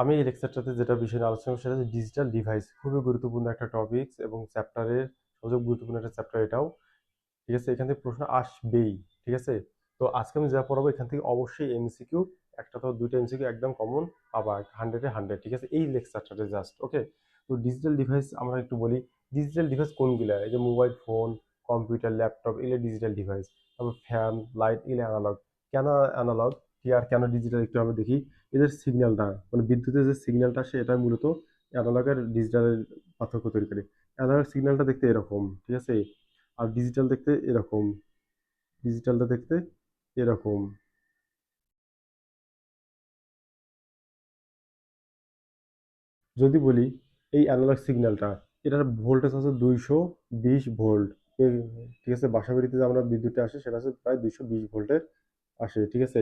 আমি এই লেকচারটাতে যেটা বিষয় আলোচনা করব সেটা হচ্ছে ডিজিটাল ডিভাইস খুবই গুরুত্বপূর্ণ একটা টপিকস এবং চ্যাপ্টারের সবচেয়ে গুরুত্বপূর্ণ একটা চ্যাপ্টার এটাও। ঠিক আছে? এখান থেকে প্রশ্ন আসবেই। ঠিক আছে? তো আজকে আমি যা পড়াবো এখান থেকে অবশ্যই এমসিকিউ একটা তো দুইটা এমসিকিউ একদম কমন পাবা হান্ড্রেডে হান্ড্রেড ঠিক আছে? এই লেকচারটাতে জাস্ট ওকে তো ডিজিটাল ডিভাইস আমরা একটু বলি ডিজিটাল ডিভাইস কোনগুলো? এই যে মোবাইল ফোন কম্পিউটার ল্যাপটপ এগুলো ডিজিটাল ডিভাইস তারপর ফ্যান লাইট এগুলো অ্যানালগ কেন অ্যানালগ কি আর কেন ডিজিটাল একটু আমরা দেখি। এদের সিগন্যালটা মানে বিদ্যুতের যে সিগন্যালটা সেটা মূলত অ্যানালগ আর ডিজিটালের পার্থক্য তৈরি করে। অ্যানালগ সিগন্যালটা দেখতে এরকম, ঠিক আছে? আর ডিজিটাল দেখতে এরকম ডিজিটালটা দেখতে এরকম। যদি বলি, এই অ্যানালগ সিগন্যালটা এটার ভোল্টেজ আছে দুইশো বিশ ভোল্ট ঠিক আছে? বাসা বাড়িতে যে আমরা বিদ্যুৎটা আসে, সেটা হচ্ছে প্রায় দুইশো বিশ ভোল্টের আসে, ঠিক আছে?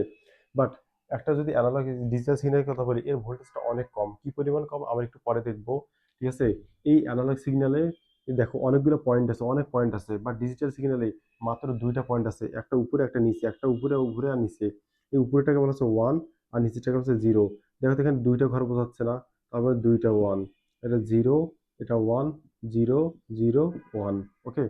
বাট একটা যদি অ্যানালগ ডিজিটাল সিগন্যালের কথা বলি, এর ভোল্টেজটা অনেক কম। কি পরিমাণ কম? আমরা একটু পরে দেখব। ঠিক আছে? এই অ্যানালগ সিগন্যালে দেখো অনেকগুলো পয়েন্ট আছে, অনেক পয়েন্ট আছে। বাট ডিজিটাল সিগন্যালে মাত্র দুইটা পয়েন্ট আছে। একটা উপরে, একটা নিচে। একটা উপরে উপরে আর নিচে। এই উপরেটাকে বলা হচ্ছে ওয়ান আর নিচেটাকে হচ্ছে জিরো দেখো এখানে দুইটা ঘর বোঝাচ্ছে না। তারপরে দুইটা ওয়ান এটা জিরো এটা one zero zero one okay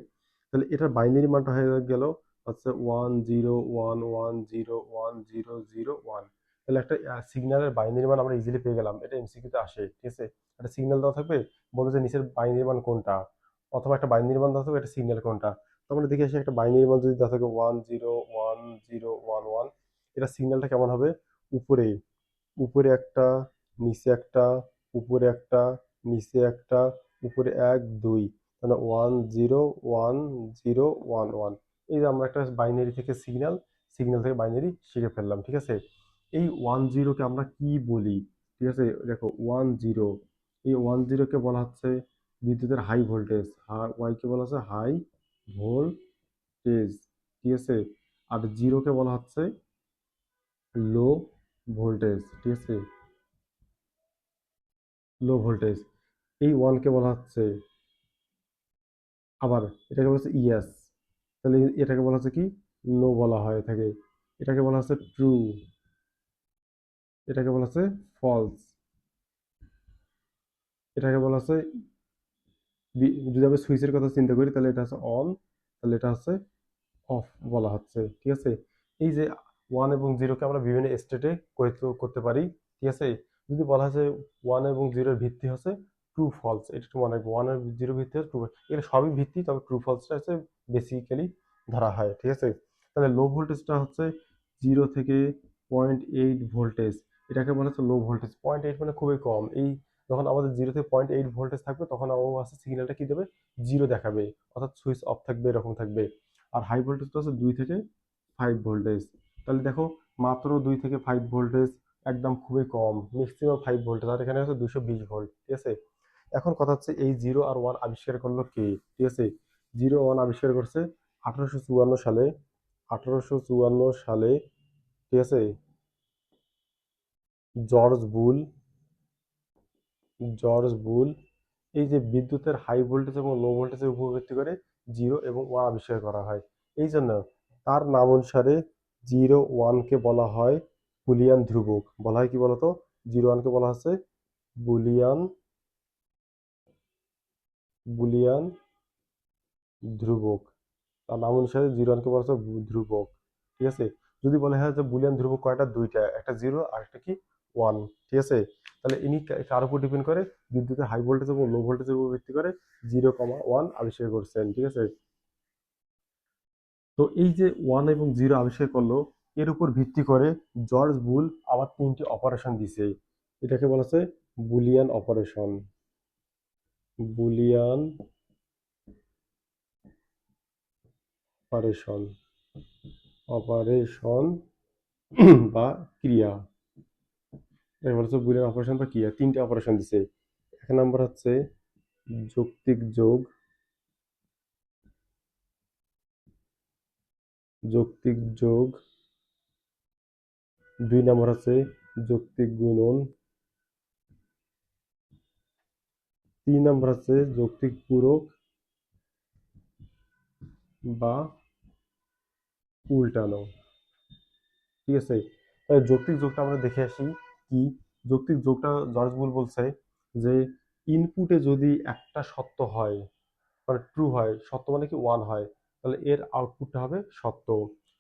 তাহলে এটার বাইনারি মানটা হয়ে গেল হচ্ছে one zero one one zero one zero zero one তাহলে একটা সিগন্যালের বাইনারি মান আমরা ইজিলি পেয়ে গেলাম। এটা এমসিকিউতে আসে, ঠিক আছে? একটা সিগন্যাল দেওয়া থাকবে, বলবে যে নিচের বাইনারি মান কোনটা? অথবা একটা বাইনারি মান দেওয়া থাকবে একটা সিগন্যাল কোনটা? তো আমরা দেখে আসি একটা বাইনারি মান যদি দেওয়া থাকে one zero one zero one one এটা সিগন্যালটা কেমন হবে? উপরে উপরে একটা, নিচে একটা, উপরে একটা, নিচে একটা, উপরে এক, দুই। মানে one zero one zero one one এই যে আমরা একটা বাইনারি থেকে সিগন্যাল সিগন্যাল থেকে বাইনারি শিখে ফেললাম, ঠিক আছে? এই ওয়ান জিরোকে আমরা কি বলি? ঠিক আছে? দেখো ওয়ান জিরো এই ওয়ান জিরোকে বলা হচ্ছে বিদ্যুতের হাই ভোল্টেজ ওয়াইকে বলা হচ্ছে হাই ভোল্টেজ ঠিক আছে? আর জিরোকে বলা হচ্ছে লো ভোল্টেজ ঠিক আছে? লো ভোল্টেজ এই ওয়ানকে বলা হচ্ছে, আবার এটাকে বলা হচ্ছে ইয়াস তাহলে এটাকে বলা হচ্ছে কি? নো বলা হয় থাকে এটাকে বলা হচ্ছে ট্রু এটাকে বলা হচ্ছে ফলস এটাকে বলা হচ্ছে যদি আমি সুইচের কথা চিন্তা করি, তাহলে এটা হচ্ছে অন তাহলে এটা হচ্ছে অফ বলা হচ্ছে, ঠিক আছে? এই যে ওয়ান এবং জিরোকে আমরা বিভিন্ন স্টেটে করতে পারি, ঠিক আছে? যদি বলা হয় ওয়ান এবং জিরোর ভিত্তি হচ্ছে ট্রু ফলস এটা একটু মনে রাখব। ওয়ান আর জিরো ভিত্তি হচ্ছে ট্রু এগুলো সবই ভিত্তি, তবে ট্রু ফলসটা হচ্ছে বেসিক্যালি ধরা হয়, ঠিক আছে? তাহলে লো ভোল্টেজটা হচ্ছে জিরো থেকে পয়েন্ট এইট ভোল্টেজ এটাকে বলা হচ্ছে লো ভোল্টেজ পয়েন্ট এইট মানে খুবই কম। এই যখন আমাদের জিরো থেকে পয়েন্ট এইট ভোল্টেজ থাকবে, তখন ও আছে সিগন্যালটা কী দেবে? জিরো দেখাবে। অর্থাৎ সুইচ অফ থাকবে, এরকম থাকবে। আর হাই ভোল্টেজটা হচ্ছে দুই থেকে ফাইভ ভোল্টেজ তাহলে দেখো, মাত্র দুই থেকে ফাইভ ভোল্টেজ একদম খুবই কম। ম্যাক্সিমাম ফাইভ ভোল্টেজ আর এখানে হচ্ছে দুশো বিশ ভোল্ট ঠিক আছে? এখন কথা হচ্ছে এই জিরো আর ওয়ান আবিষ্কার করল কে? ঠিক আছে? জিরো ওয়ান আবিষ্কার করছে আঠারোশো চুয়ান্ন সালে। আঠারোশো চুয়ান্ন সালে, ঠিক আছে? জর্জ বুল জর্জ বুল এই যে বিদ্যুতের হাই ভোল্টেজ এবং লো ভোল্টেজের উপর ভিত্তি করে জিরো এবং ওয়ান আবিষ্কার করা হয়। এই জন্য তার নাম অনুসারে জিরো ওয়ানকে বলা হয় বুলিয়ান ধ্রুবক। বলা হয় কি বলতো? জিরো ওয়ানকে বলা হচ্ছে বুলিয়ান বুলিয়ান ধ্রুবক। তার নাম অনুসারে জিরো ওয়ানকে বলা হচ্ছে ধ্রুবক। ঠিক আছে? যদি বলা হয় যে বুলিয়ান ধ্রুবক কয়টা? দুইটা। একটা জিরো, আর একটা কি? ওয়ান। ঠিক আছে? তাহলে ইনি কার উপর ডিপেন্ড করে? বিদ্যুতের হাই ভোল্টেজ এবং লো ভোল্টেজের উপর ভিত্তি করে জিরো কমা ওয়ান আবিষ্কার করছেন। ঠিক আছে? তো এই যে ওয়ান এবং জিরো আবিষ্কার করল, এর উপর ভিত্তি করে জর্জ বুল আবার তিনটি অপারেশন দিছে। এটাকে বলা হচ্ছে Boolean operation Boolean operation. Operation বা ক্রিয়া। এটা বলা হচ্ছে বুলিয়ান অপারেশন বা ক্রিয়া। তিনটে অপারেশন দিছে। এক নম্বর হচ্ছে যৌক্তিক যোগ। যৌক্তিক যোগ। দুই নম্বর আছে যৌক্তিক গুণন। তিন নম্বর আছে যৌক্তিক পূরক বা উল্টানো। ঠিক আছে? যৌক্তিক যোগটা আমরা দেখে আসি কি? যৌক্তিক যোগটা জর্জ বুল বলছে যে ইনপুটে যদি একটা সত্য হয় মানে ট্রু হয়, সত্য মানে কি ওয়ান হয়, তাহলে এর আউটপুটটা হবে সত্য।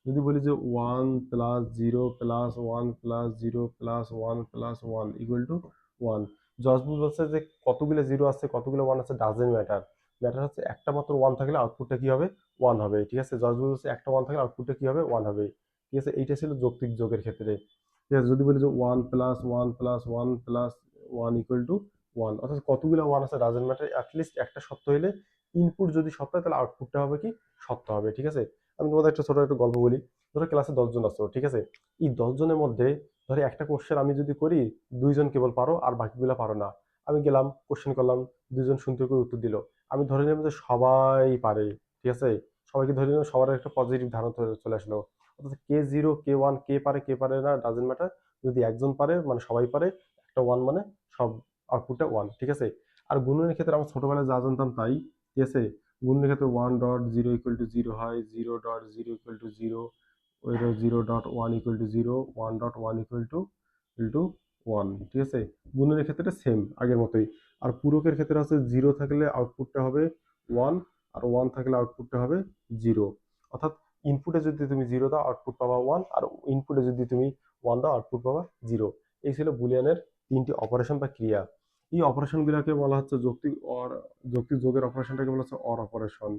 যদি বলি যে one plus zero plus one plus zero plus one plus one equal to one জজবুল বলছে যে কতগুলো জিরো আছে, কতগুলো ওয়ান আছে ডাজেন্ট ম্যাটার ম্যাটার হচ্ছে একটা মাত্র ওয়ান থাকলে আউটপুটটা কি হবে? ওয়ান হবে। ঠিক আছে? জজবুল বলছে একটা ওয়ান থাকলে আউটপুটটা কি হবে? ওয়ান হবে। ঠিক আছে? এইটা ছিল যৌক্তিক যোগের ক্ষেত্রে। ঠিক আছে? যদি বলি যে one plus one plus one plus one equal to one অর্থাৎ কতগুলো ওয়ান আছে ডাজেন্ট ম্যাটার অ্যাটলিস্ট একটা সত্য হলে ইনপুট যদি সত্য হয়, তাহলে আউটপুটটা হবে কি? সত্য হবে। ঠিক আছে? আমি তোমাদের একটা ছোটো একটা গল্প বলি। ধরো ক্লাসে দশজন আছো, ঠিক আছে? এই দশজনের মধ্যে ধরো একটা কোশ্চেন আমি যদি করি, দুইজন কেবল পারো আর বাকিগুলো পারো না। আমি গেলাম কোশ্চেন করলাম, দুইজন সুন্দর করে উত্তর দিল। আমি ধরে নিলাম যে সবাই পারে, ঠিক আছে? সবাইকে ধরে নিলাম সবার একটা পজিটিভ ধারণা চলে- আসলো। অর্থাৎ কে জিরো কে ওয়ান কে পারে কে পারে না ডাজেন্ট ম্যাটার যদি একজন পারে মানে সবাই পারে, একটা ওয়ান মানে সব আউটপুটটা ওয়ান ঠিক আছে? আর গুণনের ক্ষেত্রে আমরা ছোটবেলায় যা জানতাম তাই, ঠিক আছে? গুণনের ক্ষেত্রে one dot zero equal to zero হয় zero dot zero equal to zero zero dot one equal to zero one dot one equal to equal to one ঠিক আছে? গুণনের ক্ষেত্রে সেম আগের মতোই। আর পূরকের ক্ষেত্রে হচ্ছে জিরো থাকলে আউটপুটটা হবে ওয়ান আর ওয়ান থাকলে আউটপুটটা হবে জিরো অর্থাৎ ইনপুটে যদি তুমি জিরো দাও আউটপুট পাবা ওয়ান আর ইনপুটে যদি তুমি ওয়ান দাও আউটপুট পাবা জিরো এই ছিল বুলিয়ানের তিনটি অপারেশন বা ক্রিয়া। এই অপারেশনগুলোকে বলা হচ্ছে যৌক্তিক অর যৌক্তিক যোগের অপারেশনটাকে বলা হচ্ছে অর অপারেশন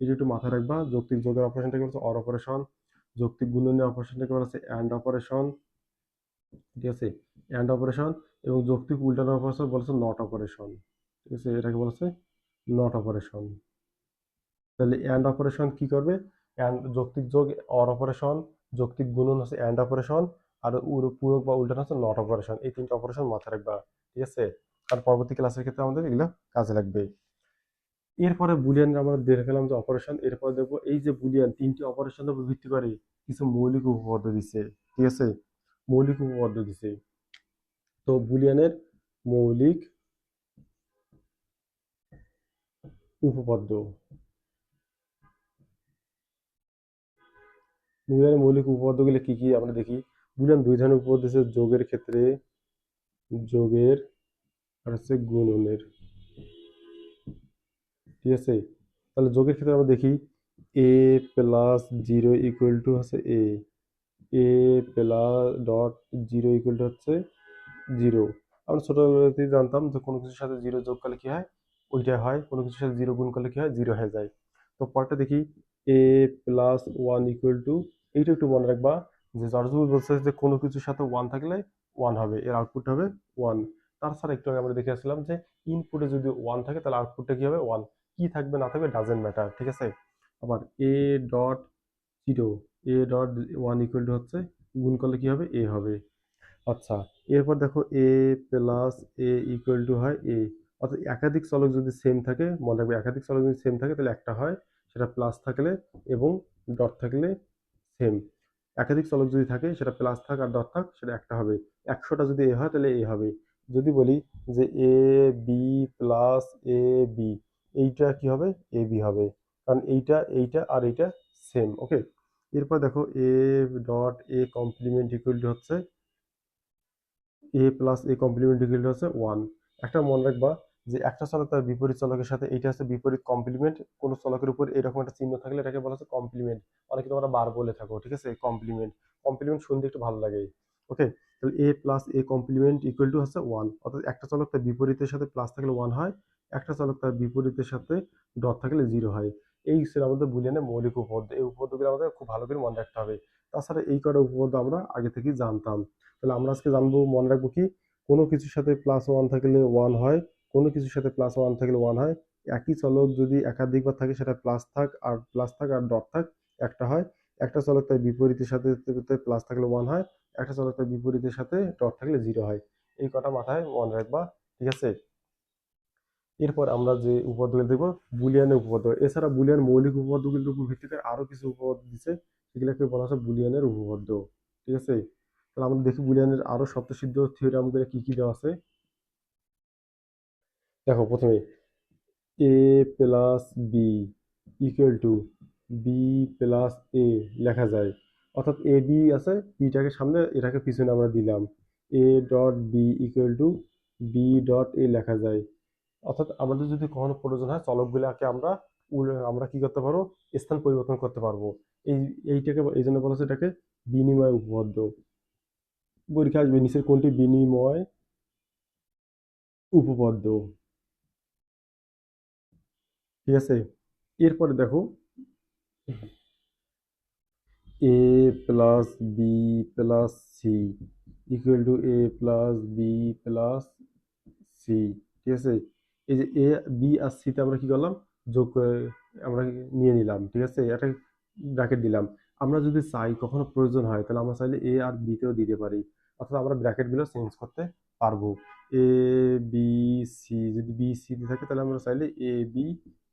এই একটু মাথায় রাখবা, যৌক্তিক যোগের অপারেশনটাকে বলা হচ্ছে অর অপারেশন যৌক্তিক গুণনীয় অপারেশনটাকে বলা হচ্ছে অ্যান্ড অপারেশন ঠিক আছে? অ্যান্ড অপারেশন এবং যৌক্তিক উল্টানো অপারেশন বলা হচ্ছে নট অপারেশন ঠিক আছে? এটাকে বলেছে নট অপারেশন তাহলে অ্যান্ড অপারেশন কি করবে? অ্যান্ড যৌক্তিক যোগ অর অপারেশন যৌক্তিক গুণন হচ্ছে অ্যান্ড অপারেশন আর পূরক বা উল্টানো হচ্ছে নট অপারেশন এই তিনটা অপারেশন মাথায় রাখবা। ঠিক আছে? আর পরবর্তী ক্লাসের ক্ষেত্রে আমাদের এগুলো কাজে লাগবে। এরপরে বুলিয়ান আমরা দেখে গেলাম যে অপারেশন এরপরে দেখব এই যে বুলিয়ান তিনটি অপারেশনের উপর ভিত্তি করে কিছু মৌলিক উপপাদ্য দিছে। ঠিক আছে? মৌলিক উপপাদ্য দিছে। তো বুলিয়ানের মৌলিক উপপাদ্য। বুলিয়ানের মৌলিক উপপাদ্যগুলো কি কি? আমরা দেখি। বুলিয়ান দুই ধরনের উপপাদ্য আছে, যোগের ক্ষেত্রে যোগের আর হচ্ছে গুণনের। ঠিক আছে? তাহলে যোগের ক্ষেত্রে আমরা দেখি A plus zero equal to হচ্ছে A A plus dot zero equal to হচ্ছে জিরো আমরা ছোটবেলাতেই জানতাম যে কোনো কিছুর সাথে জিরো যোগ করলে কি হয়? ওইটা হয়। কোনো কিছুর সাথে জিরো গুণ করলে কি হয়? জিরো হয়ে যায়। তো পরটা দেখি। A plus one equal to এইটা একটু মনে রাখবা যে জর্জবুল বলছে যে কোনো কিছুর সাথে ওয়ান থাকলে ওয়ান হবে। এর আউটপুট হবে ওয়ান তাছাড়া একটু আগে আমরা দেখে আসলাম যে ইনপুটে যদি ওয়ান থাকে তাহলে আউটপুটটা কি হবে? ওয়ান কি থাকবে না থাকবে ডাজেন্ট ম্যাটার ঠিক আছে? আবার A dot zero A dot one equal to হচ্ছে, গুণ করলে কি হবে? এ হবে। আচ্ছা এরপর দেখো A plus A equal to হয় এ অর্থাৎ একাধিক চলক যদি সেম থাকে, মনে রাখবে একাধিক চলক যদি সেম থাকে, তাহলে একটা হয়, সেটা প্লাস থাকলে এবং ডট থাকলে সেম একাধিক চলক যদি থাকে, সেটা প্লাস থাক আর ডট থাক, সেটা একটা হবে। একশোটা যদি এ হয়, তাহলে এ হবে। যদি বলি যে A B plus A B এইটা কি হবে? এ বি হবে। কারণ এইটা এইটা আর এইটা সেম ওকে এরপর দেখো A dot A complement equal to হচ্ছে A plus A complement equal to হচ্ছে ওয়ান একটা মনে রাখবা যে একটা চলক তার বিপরীত চলকের সাথে এইটা হচ্ছে বিপরীত কমপ্লিমেন্ট কোনো চলকের উপর এরকম একটা চিহ্ন থাকলে এটাকে বলা হচ্ছে কমপ্লিমেন্ট অনেকে তোমরা বার বলে থাকো, ঠিক আছে? কমপ্লিমেন্ট কমপ্লিমেন্ট শুনতে একটু ভালো লাগে। ওকে তাহলে A plus A complement equal to হচ্ছে ওয়ান অর্থাৎ একটা চলক তার বিপরীতের সাথে প্লাস থাকলে ওয়ান হয়, একটা চলক তার বিপরীতের সাথে ডট থাকলে জিরো হয়। এই ছিল আমাদের বুলিয়ানের মৌলিক উপপাদ্য। এই উপপাদ্যগুলো আমাদের খুব ভালো করে মনে রাখতে হবে। তাছাড়া এই কটা উপপাদ্য আমরা আগে থেকেই জানতাম। তাহলে আমরা আজকে জানব, মনে রাখব কি, কোনো কিছুর সাথে প্লাস ওয়ান থাকলে ওয়ান হয়, কোনো কিছুর সাথে প্লাস ওয়ান থাকলে ওয়ান হয়। একই চলক যদি একাধিকবার থাকে, সেটা প্লাস থাক আর প্লাস থাক আর ডট থাক, একটা হয়। একটা চলক তার বিপরীতের সাথে প্লাস থাকলে ওয়ান হয়, একটা চলক তার বিপরীতের সাথে ডট থাকলে জিরো হয়। এই কটা মাথায় মনে রাখবা, ঠিক আছে? এরপর আমরা যে উপপাদ্যগুলো দেখব, বুলিয়ানের উপপাদ্য। এছাড়া বুলিয়ান মৌলিক উপপাদ্যগুলোর উপর ভিত্তিতে আরও কিছু উপপাদ্য দিচ্ছে সেগুলোকে বলা হচ্ছে বুলিয়ানের উপপাদ্য। ঠিক আছে? তাহলে আমরা দেখি বুলিয়ানের আরও শব্দসিদ্ধ থিওরামগুলো কী কী দেওয়া আছে। দেখো প্রথমে A plus B equal to B plus A লেখা যায়। অর্থাৎ এ বি আছে বিটাকে সামনে, এটাকে পিছনে আমরা দিলাম। A dot B equal to B dot A লেখা যায়। অর্থাৎ আমাদের যদি কখনো প্রয়োজন হয়, চলকগুলোকে আমরা আমরা কি করতে পারব? স্থান পরিবর্তন করতে পারব। এই, এইটাকে, এই জন্য বলা এটাকে বিনিময় উপপাদ্য। পরীক্ষা আসবে নিচের কোনটি বিনিময় উপপাদ্য? ঠিক আছে? এরপরে দেখো A plus B plus C equal to A plus B plus C ঠিক আছে? এই যে এ, বি আর সিতে আমরা কি করলাম? যোগ করে আমরা নিয়ে নিলাম, ঠিক আছে? একটা ব্র্যাকেট দিলাম। আমরা যদি চাই কখনো প্রয়োজন হয়, তাহলে আমরা চাইলে এ আর বিতেও দিতে পারি। অর্থাৎ আমরা ব্র্যাকেটগুলো চেঞ্জ করতে পারব। এ, বি, সি, যদি বি, সি দিয়ে থাকে, তাহলে আমরা চাইলে এ, বি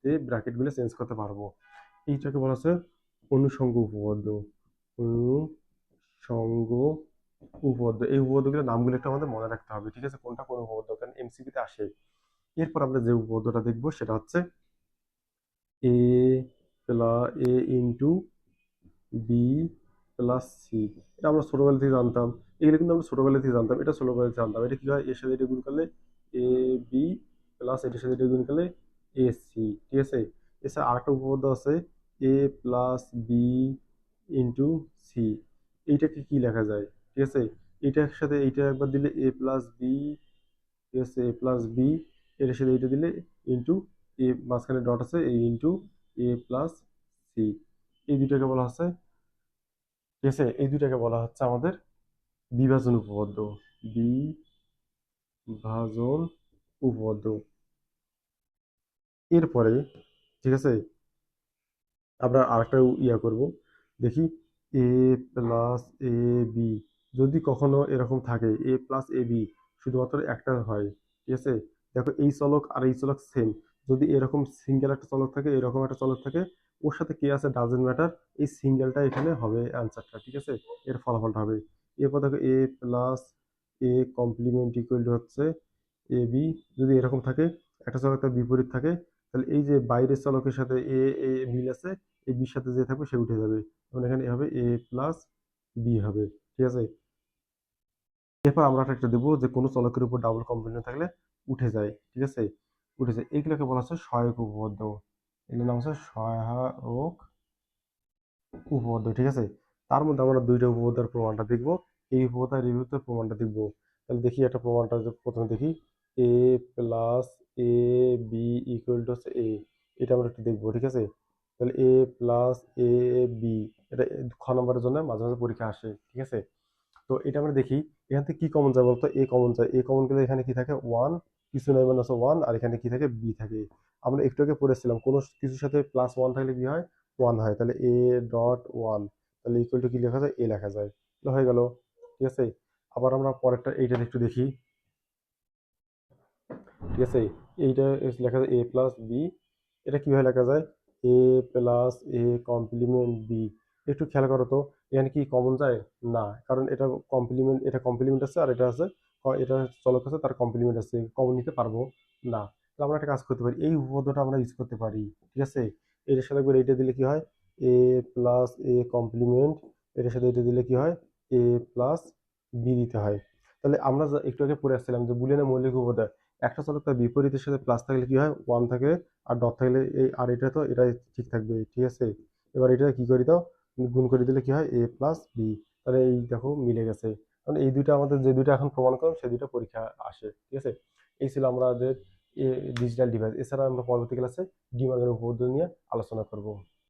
তে ব্র্যাকেটগুলো চেঞ্জ করতে পারব। এইটাকে বলা হচ্ছে অনুষঙ্গ উপপাদ্য। অনুষঙ্গ উপপাদ্য। এই উপপাদ্যগুলোর নামগুলো একটু আমাদের মনে রাখতে হবে, ঠিক আছে? কোনটা কোন উপপাদ্য? কারণ এমসিকিউতে আসে। এরপর আমরা যে উপপাদ্যটা দেখব সেটা হচ্ছে A plus A into B plus C এটা আমরা ছোটবেলা থেকে জানতাম। এগুলো কিন্তু আমরা ছোটবেলা থেকে জানতাম। এটা ছোটবেলা থেকে জানতাম। এটা কী হয়? এর সাথে এটা গুণ করলে এ বি প্লাস এটার সাথে এটা গুণ করলে এ সি ঠিক আছে? এছাড়া আরেকটা উপপাদ্য আছে A plus B into C এইটাকে কি লেখা যায়? ঠিক আছে? এইটার সাথে এইটা একবার দিলে এ প্লাস বি ঠিক আছে? এ প্লাস বি এটার সাথে এইটা দিলে ইন্টু এ মাঝখানে ডট আছে, এই ইন্টু এ প্লাস সি এই দুটাকে বলা হচ্ছে, ঠিক আছে? এই দুটাকে বলা হচ্ছে আমাদের বিভাজন উপপাদ্য বিভাজন উপপাদ্য। এরপরে, ঠিক আছে? আমরা আরেকটা ইয়া করব। দেখি এ প্লাস এ বি যদি কখনো এরকম থাকে এ প্লাস এ বি শুধুমাত্র একটা হয়, ঠিক আছে? দেখো এই চলক আর এই চলক সেম যদি এরকম সিঙ্গেল একটা চলক থাকে, এরকম একটা চলক থাকে, ওর সাথে কে আছে? ডাজেন্ট ম্যাটার এই সিঙ্গেলটা এখানে হবে অ্যান্সারটা ঠিক আছে? এর ফলাফলটা হবে। এরপর দেখো A plus A complement equal to হচ্ছে এ বি যদি এরকম থাকে, একটা চলক তার বিপরীত থাকে, তাহলে এই যে বাইরের চলকের সাথে এ এ মিল আছে এ বির সাথে যে থাকবে সে উঠে যাবে। এবং এখানে হবে এ প্লাস বি হবে, ঠিক আছে? এরপর আমরা একটা দেবো যে কোনো চলকের উপর ডাবল কমপ্লিমেন্ট থাকলে উঠে যায়, ঠিক আছে? উঠে যায়। এইগুলোকে বলা হচ্ছে সহায়ক উপপাদ্য। এগুলোর নাম হচ্ছে সহায়ক উপপাদ্য, ঠিক আছে? তার মধ্যে আমরা দুইটা উপপাদ্যের প্রমাণটা দেখব। এই উপপাদ্যের রিভিউতে প্রমাণটা দেখব। তাহলে দেখি একটা প্রমাণটা প্রথমে দেখি। A plus A B equal to A এটা আমরা একটু দেখব, ঠিক আছে? তাহলে এ প্লাস এ বি এটা খ নম্বরের জন্য মাঝে মাঝে পরীক্ষা আসে, ঠিক আছে? তো এটা আমরা দেখি। এখান থেকে কি কমন যায় বলতো? এ কমন যায়। এ কমন গেলে এখানে কি থাকে? ওয়ান কিছু নাই মানে ওয়ান আর এখানে কি থাকে? বি থাকে। আমরা একটু আগে পড়েছিলাম, কোনো কিছুর সাথে প্লাস ওয়ান থাকলে কি হয়? ওয়ান হয়। তাহলে এ ডট ওয়ান তাহলে ইকুয়াল টু কি লেখা যায়? এ লেখা যায়। হয়ে গেল। ঠিক আছে? আবার আমরা পরেরটা, এইটা একটু দেখি। ঠিক আছে? এইটা লেখা যায় এ প্লাস বি এটা কীভাবে লেখা যায়? A plus A complement B একটু খেয়াল করো তো, এখানে কি কমন যায়? না। কারণ এটা কমপ্লিমেন্ট এটা কমপ্লিমেন্ট আছে আর এটা আছে এটা চলক আছে, তার কমপ্লিমেন্ট আছে কমন নিতে পারব? না। তাহলে আমরা একটা কাজ করতে পারি, এই উপপাদ্যটা আমরা ইউজ করতে পারি, ঠিক আছে? এটার সাথে একবার এইটা দিলে কি হয়? এ প্লাস এ কমপ্লিমেন্ট এটার সাথে এটা দিলে কি হয়? এ প্লাস বি দিতে হয়। তাহলে আমরা একটু আগে পড়ে আসছিলাম যে বুলিয়ানের মৌলিক উপপাদ্য একটা চলক তার বিপরীতের সাথে প্লাস থাকলে কি হয়? ওয়ান থাকে, আর ডট থাকলে এই আর এটা তো এটা ঠিক থাকবে, ঠিক আছে? এবার এটা কি করে দাও? গুণ করে দিলে কি হয়? এ প্লাস বি তাহলে এই দেখো মিলে গেছে। কারণ এই দুইটা আমাদের যে দুইটা এখন প্রমাণ করলাম, সেই দুইটা পরীক্ষা আসে, ঠিক আছে? এই ছিল আমাদের ডিজিটাল ডিভাইস এছাড়া আমরা পরবর্তী ক্লাসে ডিমার্গের উপপাদ্য নিয়ে আলোচনা করব।